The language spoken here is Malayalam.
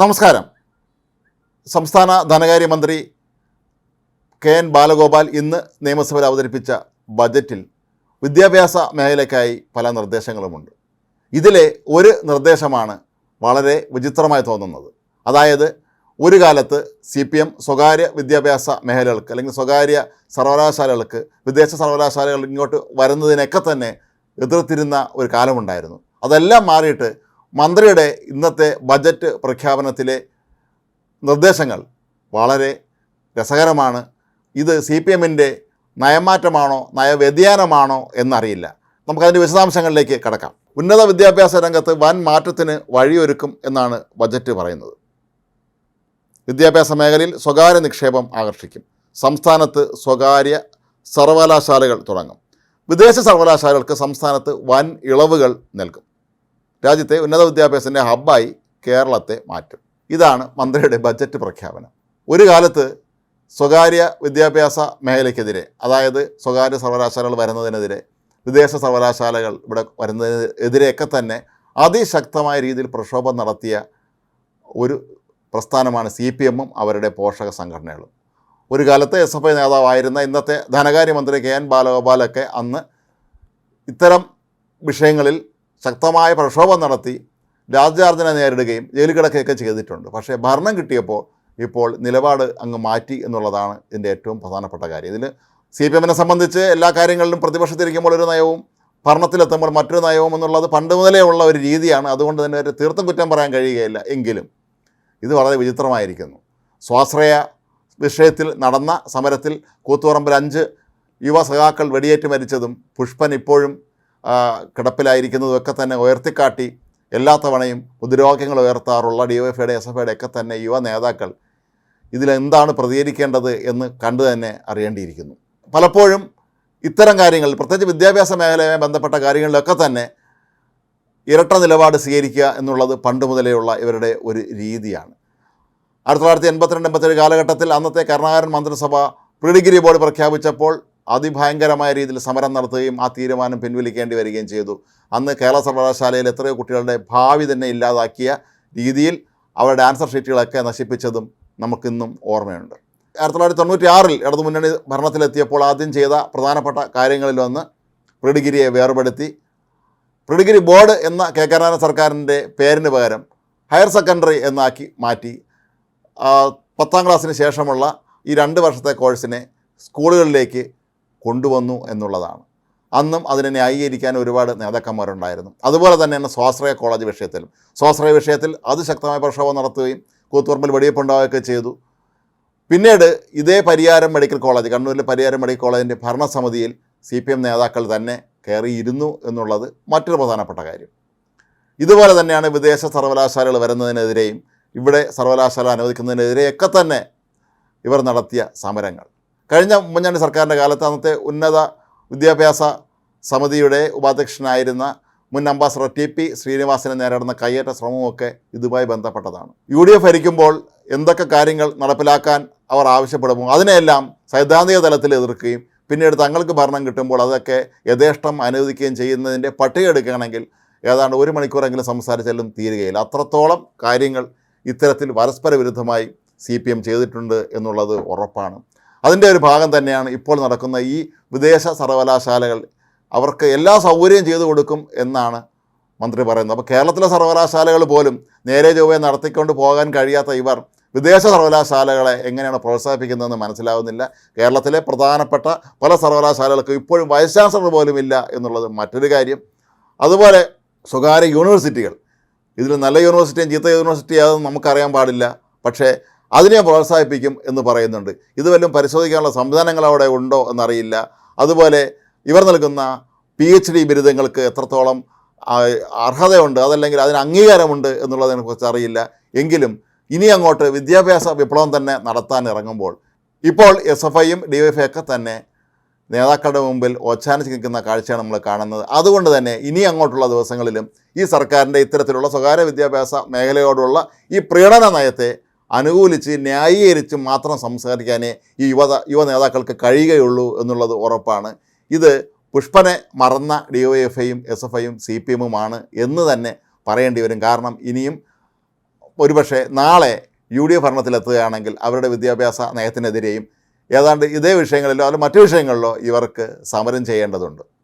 നമസ്കാരം. സംസ്ഥാന ധനകാര്യമന്ത്രി കെ എൻ ബാലഗോപാൽ ഇന്ന് നിയമസഭയിൽ അവതരിപ്പിച്ച ബജറ്റിൽ വിദ്യാഭ്യാസ മേഖലയ്ക്കായി പല നിർദ്ദേശങ്ങളുമുണ്ട്. ഇതിലെ ഒരു നിർദ്ദേശമാണ് വളരെ വിചിത്രമായി തോന്നുന്നത്. അതായത് ഒരു കാലത്ത് സി പി എം സ്വകാര്യ വിദ്യാഭ്യാസ മേഖലകൾക്ക് അല്ലെങ്കിൽ സ്വകാര്യ സർവകലാശാലകൾക്ക് വിദേശ സർവകലാശാലകൾ ഇങ്ങോട്ട് വരുന്നതിനൊക്കെ തന്നെ എതിർത്തിരുന്ന ഒരു കാലമുണ്ടായിരുന്നു. അതെല്ലാം മാറിയിട്ട് മന്ത്രിയുടെ ഇന്നത്തെ ബജറ്റ് പ്രഖ്യാപനത്തിലെ നിർദ്ദേശങ്ങൾ വളരെ രസകരമാണ്. ഇത് സി പി എമ്മിന്റെ നയമാറ്റമാണോ നയവ്യതിയാനമാണോ എന്നറിയില്ല. നമുക്കതിന്റെ വിശദാംശങ്ങളിലേക്ക് കടക്കാം. ഉന്നത വിദ്യാഭ്യാസ രംഗത്ത് വൻ മാറ്റത്തിന് വഴിയൊരുക്കും എന്നാണ് ബജറ്റ് പറയുന്നത്. വിദ്യാഭ്യാസ മേഖലയിൽ സ്വകാര്യ നിക്ഷേപം ആകർഷിക്കും. സംസ്ഥാനത്ത് സ്വകാര്യ സർവകലാശാലകൾ തുടങ്ങും. വിദേശ സർവകലാശാലകൾക്ക് സംസ്ഥാനത്ത് വൻ ഇളവുകൾ നൽകും. രാജ്യത്തെ ഉന്നത വിദ്യാഭ്യാസത്തിന്റെ ഹബ്ബായി കേരളത്തെ മാറ്റും. ഇതാണ് മന്ത്രിയുടെ ബജറ്റ് പ്രഖ്യാപനം. ഒരു കാലത്ത് സ്വകാര്യ വിദ്യാഭ്യാസ മേഖലയ്ക്കെതിരെ അതായത് സ്വകാര്യ സർവകലാശാലകൾ വരുന്നതിനെതിരെ വിദേശ സർവകലാശാലകൾ ഇവിടെ വരുന്നതിനെതിരെയൊക്കെ തന്നെ അതിശക്തമായ രീതിയിൽ പ്രക്ഷോഭം നടത്തിയ ഒരു പ്രസ്ഥാനമാണ് സി പി എമ്മും അവരുടെ പോഷക സംഘടനകളും. ഒരു കാലത്ത് എസ് എഫ് ഐ നേതാവായിരുന്ന ഇന്നത്തെ ധനകാര്യമന്ത്രി കെ എൻ ബാലഗോപാലൊക്കെ അന്ന് ഇത്തരം വിഷയങ്ങളിൽ ശക്തമായ പ്രക്ഷോഭം നടത്തി രാജ്യാർജന നേരിടുകയും ജയിലിൽ കിടക്കുകയൊക്കെ ചെയ്തിട്ടുണ്ട്. പക്ഷേ ഭരണം കിട്ടിയപ്പോൾ ഇപ്പോൾ നിലപാട് അങ്ങ് മാറ്റി എന്നുള്ളതാണ് ഇതിന്റെ ഏറ്റവും പ്രധാനപ്പെട്ട കാര്യം. ഇതിൽ സി പി എമ്മിനെ സംബന്ധിച്ച് എല്ലാ കാര്യങ്ങളിലും പ്രതിപക്ഷത്തിരിക്കുമ്പോൾ ഒരു നയവും ഭരണത്തിലെത്തുമ്പോൾ മറ്റൊരു നയവും എന്നുള്ളത് പണ്ട് മുതലേ ഉള്ള ഒരു രീതിയാണ്. അതുകൊണ്ട് തന്നെ ഒരു തീർത്തും കുറ്റം പറയാൻ കഴിയുകയില്ല. എങ്കിലും ഇത് വളരെ വിചിത്രമായിരിക്കുന്നു. സ്വാശ്രയ വിഷയത്തിൽ നടന്ന സമരത്തിൽ കൂത്തുപറമ്പിൽ അഞ്ച് യുവ സഖാക്കൾ വെടിയേറ്റ് മരിച്ചതും പുഷ്പൻ ഇപ്പോഴും ആ, കിടപ്പിലായിരിക്കുന്നതും ഒക്കെ തന്നെ ഉയർത്തിക്കാട്ടി എല്ലാ തവണയും മുദ്രാവാക്യങ്ങൾ ഉയർത്താറുള്ള ഡി വൈ എഫ്ഐയുടെ എസ് എഫ് ഐയുടെ ഒക്കെ തന്നെ യുവ നേതാക്കൾ ഇതിലെന്താണ് പ്രതികരിക്കേണ്ടത് എന്ന് കണ്ടു തന്നെ അറിയേണ്ടിയിരിക്കുന്നു. പലപ്പോഴും ഇത്തരം കാര്യങ്ങൾ പ്രത്യേകിച്ച് വിദ്യാഭ്യാസ മേഖലയുമായി ബന്ധപ്പെട്ട കാര്യങ്ങളിലൊക്കെ തന്നെ ഇരട്ട നിലപാട് സ്വീകരിക്കുക എന്നുള്ളത് പണ്ട് മുതലേയുള്ള ഇവരുടെ ഒരു രീതിയാണ്. ആയിരത്തി തൊള്ളായിരത്തി എൺപത്തിരണ്ട് എൺപത്തേഴ് കാലഘട്ടത്തിൽ അന്നത്തെ കർണാകരൻ മന്ത്രിസഭ പ്രീഡിഗ്രി ബോർഡ് പ്രഖ്യാപിച്ചപ്പോൾ അതിഭയങ്കരമായ രീതിയിൽ സമരം നടത്തുകയും ആ തീരുമാനം പിൻവലിക്കേണ്ടി വരികയും ചെയ്തു. അന്ന് കേരള സർവകലാശാലയിൽ എത്രയോ കുട്ടികളുടെ ഭാവി തന്നെ ഇല്ലാതാക്കിയ രീതിയിൽ അവരുടെ ആൻസർ ഷീറ്റുകളൊക്കെ നശിപ്പിച്ചതും നമുക്കിന്നും ഓർമ്മയുണ്ട്. ആയിരത്തി തൊള്ളായിരത്തി തൊണ്ണൂറ്റി ആറിൽ ഇടതുമുന്നണി ഭരണത്തിലെത്തിയപ്പോൾ ആദ്യം ചെയ്ത പ്രധാനപ്പെട്ട കാര്യങ്ങളിലൊന്ന് പ്രിഡിഗിരിയെ വേർപെടുത്തി. പ്രിഡിഗിരി ബോർഡ് എന്ന കെ കരുണാകരൻ സർക്കാരിന്റെ പേരിന് പകരം ഹയർ സെക്കൻഡറി എന്നാക്കി മാറ്റി. പത്താം ക്ലാസ്സിന് ശേഷമുള്ള ഈ രണ്ട് വർഷത്തെ കോഴ്സിനെ സ്കൂളുകളിലേക്ക് കൊണ്ടുവന്നു എന്നുള്ളതാണ്. അന്നും അതിനെ ന്യായീകരിക്കാൻ ഒരുപാട് നേതാക്കന്മാരുണ്ടായിരുന്നു. അതുപോലെ തന്നെയാണ് സ്വാശ്രയ കോളേജ് വിഷയത്തിലും. സ്വാശ്രയ വിഷയത്തിൽ അതിശക്തമായ പ്രക്ഷോഭം നടത്തുകയും കൂത്തുപറമ്പിൽ വെടിയപ്പുണ്ടാവുകയൊക്കെ ചെയ്തു. പിന്നീട് ഇതേ പരിയാരം മെഡിക്കൽ കോളേജ് കണ്ണൂരിലെ പരിയാരം മെഡിക്കൽ കോളേജിന്റെ ഭരണസമിതിയിൽ സി പി എം നേതാക്കൾ തന്നെ കയറിയിരുന്നു എന്നുള്ളത് മറ്റൊരു പ്രധാനപ്പെട്ട കാര്യം. ഇതുപോലെ തന്നെയാണ് വിദേശ സർവകലാശാലകൾ വരുന്നതിനെതിരെയും ഇവിടെ സർവകലാശാല അനുവദിക്കുന്നതിനെതിരെയൊക്കെ തന്നെ ഇവർ നടത്തിയ സമരങ്ങൾ. കഴിഞ്ഞ ഉമ്മൻചാണ്ടി സർക്കാരിന്റെ കാലത്ത് അന്നത്തെ ഉന്നത വിദ്യാഭ്യാസ സമിതിയുടെ ഉപാധ്യക്ഷനായിരുന്ന മുൻ അംബാസഡർ ടി പി ശ്രീനിവാസനെ നേരിടുന്ന കയ്യേറ്റ ശ്രമമൊക്കെ ഇതുമായി ബന്ധപ്പെട്ടതാണ്. യു ഡി എഫ് ഭരിക്കുമ്പോൾ എന്തൊക്കെ കാര്യങ്ങൾ നടപ്പിലാക്കാൻ അവർ ആവശ്യപ്പെടുമോ അതിനെയെല്ലാം സൈദ്ധാന്തിക തലത്തിൽ എതിർക്കുകയും പിന്നീട് തങ്ങൾക്ക് ഭരണം കിട്ടുമ്പോൾ അതൊക്കെ യഥേഷ്ടം അനുവദിക്കുകയും ചെയ്യുന്നതിന്റെ പട്ടിക എടുക്കുകയാണെങ്കിൽ ഏതാണ്ട് ഒരു മണിക്കൂറെങ്കിലും സംസാരിച്ചാലും തീരുകയില്ല. അത്രത്തോളം കാര്യങ്ങൾ ഇത്തരത്തിൽ പരസ്പര വിരുദ്ധമായി സി പി എം ചെയ്തിട്ടുണ്ട് എന്നുള്ളത് ഉറപ്പാണ്. അതിന്റെ ഒരു ഭാഗം തന്നെയാണ് ഇപ്പോൾ നടക്കുന്ന ഈ വിദേശ സർവകലാശാലകൾ. അവർക്ക് എല്ലാ സൗകര്യവും ചെയ്തു കൊടുക്കും എന്നാണ് മന്ത്രി പറയുന്നത്. അപ്പോൾ കേരളത്തിലെ സർവകലാശാലകൾ പോലും നേരെ ചൊവ്വയെ നടത്തിക്കൊണ്ട് പോകാൻ കഴിയാത്ത ഇവർ വിദേശ സർവകലാശാലകളെ എങ്ങനെയാണ് പ്രോത്സാഹിപ്പിക്കുന്നതെന്ന് മനസ്സിലാവുന്നില്ല. കേരളത്തിലെ പ്രധാനപ്പെട്ട പല സർവകലാശാലകൾക്കും ഇപ്പോഴും വൈസ് ചാൻസലർ പോലും ഇല്ല എന്നുള്ളത് മറ്റൊരു കാര്യം. അതുപോലെ സ്വകാര്യ യൂണിവേഴ്സിറ്റികൾ. ഇതിൽ നല്ല യൂണിവേഴ്സിറ്റിയും ചീത്ത യൂണിവേഴ്സിറ്റി ആണെന്ന് നമുക്കറിയാൻ പാടില്ല. പക്ഷേ അതിനെ പ്രോത്സാഹിപ്പിക്കും എന്ന് പറയുന്നുണ്ട്. ഇത് വല്ലതും പരിശോധിക്കാനുള്ള സംവിധാനങ്ങൾ അവിടെ ഉണ്ടോ എന്നറിയില്ല. അതുപോലെ ഇവർ നൽകുന്ന പി എച്ച് ഡി ബിരുദങ്ങൾക്ക് എത്രത്തോളം അർഹതയുണ്ട് അതല്ലെങ്കിൽ അതിന് അംഗീകാരമുണ്ട് എന്നുള്ളതിനെക്കുറിച്ച് അറിയില്ല. എങ്കിലും ഇനി അങ്ങോട്ട് വിദ്യാഭ്യാസ വിപ്ലവം തന്നെ നടത്താൻ ഇറങ്ങുമ്പോൾ ഇപ്പോൾ എസ് എഫ് ഐയും ഡി എഫ് ഒക്കെ തന്നെ നേതാക്കളുടെ മുമ്പിൽ ഓച്ചാനിച്ച് നിൽക്കുന്ന കാഴ്ചയാണ് നമ്മൾ കാണുന്നത്. അതുകൊണ്ട് തന്നെ ഇനി അങ്ങോട്ടുള്ള ദിവസങ്ങളിലും ഈ സർക്കാരിന്റെ ഇത്തരത്തിലുള്ള സ്വകാര്യ വിദ്യാഭ്യാസ മേഖലയോടുള്ള ഈ പ്രീണന നയത്തെ അനുകൂലിച്ച് ന്യായീകരിച്ച് മാത്രം സംസാരിക്കാനേ ഈ യുവത യുവ നേതാക്കൾക്ക് കഴിയുകയുള്ളൂ എന്നുള്ളത് ഉറപ്പാണ്. ഇത് പുഷ്പനെ മറന്ന ഡി ഒ എഫ് ഐയും എസ് എഫ് ഐയും സി പി എമ്മുമാണ് എന്ന് തന്നെ പറയേണ്ടി വരും. കാരണം ഇനിയും ഒരുപക്ഷെ നാളെ യു ഡി എഫ് ഭരണത്തിലെത്തുകയാണെങ്കിൽ അവരുടെ വിദ്യാഭ്യാസ നയത്തിനെതിരെയും ഏതാണ്ട് ഇതേ വിഷയങ്ങളിലോ അല്ലെങ്കിൽ മറ്റു വിഷയങ്ങളിലോ ഇവർക്ക് സമരം ചെയ്യേണ്ടതുണ്ട്.